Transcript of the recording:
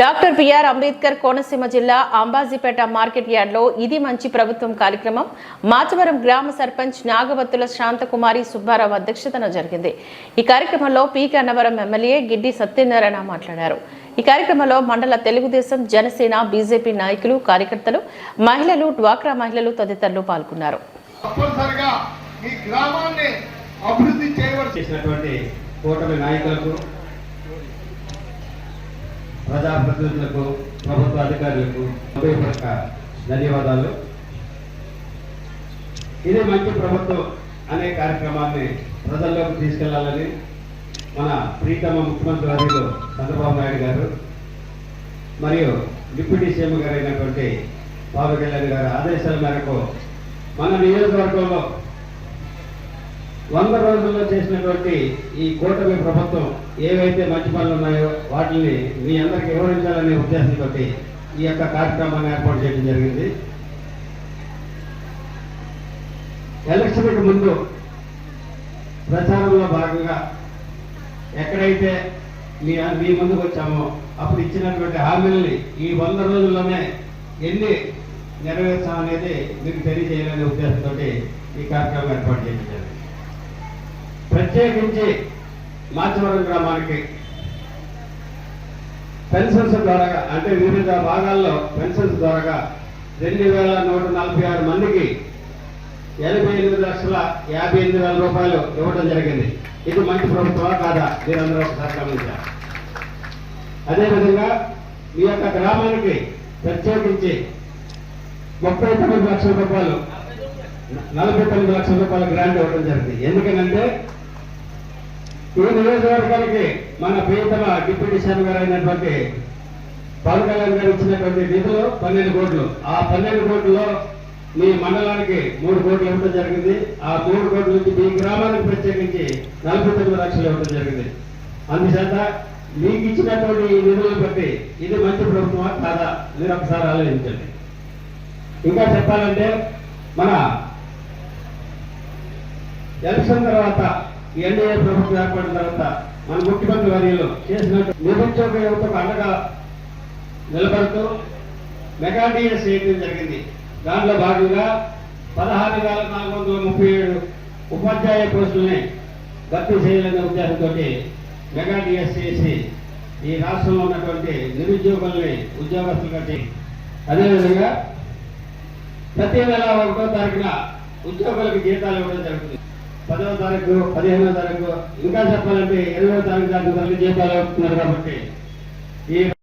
Doctor BR Ambedkar Konaseema జిల్లా Ambajipeta market యార్డ్లో ఇది మంచి ప్రభుత్వం కార్యక్రమం. మాచవరం గ్రామ సర్పంచ్ నాగవత్తుల శాంతకుమారి సుబ్బారావు అధ్యక్షతన జరిగింది. ఈ కార్యక్రమంలో పి కన్నవరం ఎమ్మెల్యే గిడ్డి సత్యనారాయణ మాట్లాడారు. ఈ కార్యక్రమంలో మండల తెలుగుదేశం జనసేన బీజేపీ నాయకులు కార్యకర్తలు మహిళలు డ్వాక్రా మహిళలు తదితరులు పాల్గొన్నారు. తప్పనిసరిగా ఈ గ్రామాన్ని అభివృద్ధి చేయవలసి చేసినటువంటి కూటమి నాయకులకు ప్రజాప్రతినిధులకు ప్రభుత్వ అధికారులకు హృదయపూర్వక ధన్యవాదాలు. ఇది మంచి ప్రభుత్వం అనే కార్యక్రమాన్ని ప్రజల్లోకి తీసుకెళ్ళాలని మన ప్రీతమ ముఖ్యమంత్రి వర్యులు చంద్రబాబు నాయుడు గారు మరియు డిప్యూటీ సీఎం గారు అయినటువంటి పవన్ కళ్యాణ్ గారి ఆదేశాల మేరకు మన నియోజకవర్గంలో వంద రోజుల్లో చేసినటువంటి ఈ కూటమి ప్రభుత్వం ఏవైతే మంచి పనులు ఉన్నాయో వాటిని మీ అందరికి వివరించాలనే ఉద్దేశంతో ఈ యొక్క కార్యక్రమాన్ని ఏర్పాటు చేయడం జరిగింది. ఎలక్షన్కి ముందు ప్రచారంలో భాగంగా ఎక్కడైతే మీ మీ ముందుకు వచ్చామో అప్పుడు ఇచ్చినటువంటి హామీలని ఈ వంద రోజుల్లోనే ఎన్ని నెరవేర్చామనేది మీకు తెలియజేయాలనే ఉద్దేశంతో ఈ కార్యక్రమం ఏర్పాటు చేయడం జరిగింది. ప్రత్యేకించి మాచవరం గ్రామానికి పెన్షన్స్ ద్వారా అంటే వివిధ భాగాల్లో పెన్షన్స్ ద్వారా రెండు వేల నూట నలభై ఆరు మందికి ఎనభై ఎనిమిది లక్షల యాభై ఎనిమిది వేల రూపాయలు ఇవ్వడం జరిగింది. ఇది మంచి ప్రభుత్వమా కాదా? మీరందరూ ఒకసారి గమనించారు అదేవిధంగా మీ యొక్క గ్రామానికి ప్రత్యేకించి ముప్పై తొమ్మిది లక్షల రూపాయలు నలభై తొమ్మిది లక్షల రూపాయల గ్రాంట్ ఇవ్వడం జరిగింది. ఎందుకనంటే ఈ నియోజకవర్గానికి మన ప్రియతమ డిప్యూటీ చైర్మన్ గారు అయినటువంటి పవన్ కళ్యాణ్ గారు ఇచ్చినటువంటి నిధులు పన్నెండు కోట్లు. ఆ పన్నెండు కోట్లలో మీ మండలానికి మూడు కోట్లు ఇవ్వడం జరిగింది. ఆ మూడు కోట్ల నుంచి మీ గ్రామానికి ప్రత్యేకించి నలభై తొమ్మిది లక్షలు ఇవ్వడం జరిగింది. అందుచేత మీకు ఇచ్చినటువంటి ఈ నిధులను బట్టి ఇది మంచి ప్రభుత్వమా కాదా మీరు ఒకసారి ఆలోచించండి. ఇంకా చెప్పాలంటే మన ఎలక్షన్ తర్వాత ఎన్డీఏ ప్రభుత్వం ఏర్పడిన తర్వాత మన ముఖ్యమంత్రి వర్యంలో చేసినట్టు నిరుద్యోగ యువతకు అండగా నిలబడుతూ మెగా డిఎస్ చేయడం జరిగింది. దాంట్లో భాగంగా పదహారు వేల నాలుగు వందల ముప్పై ఏడు ఉపాధ్యాయ పోస్టుల్ని భర్తీ చేయాలనే ఉద్దేశంతో మెగా డిఎస్ చేసి ఈ రాష్ట్రంలో ఉన్నటువంటి నిరుద్యోగుల్ని ఉద్యోగస్తులుగా చేయి అదేవిధంగా ప్రతి నెల ఒకటో తారీఖున ఉద్యోగులకు జీతాలు ఇవ్వడం జరుగుతుంది. పదవ తారీఖు పదిహేనవ తారీఖు ఇంకా చెప్పాలంటే ఇరవై తారీఖు దాకా జీతాలు కాబట్టి ఈ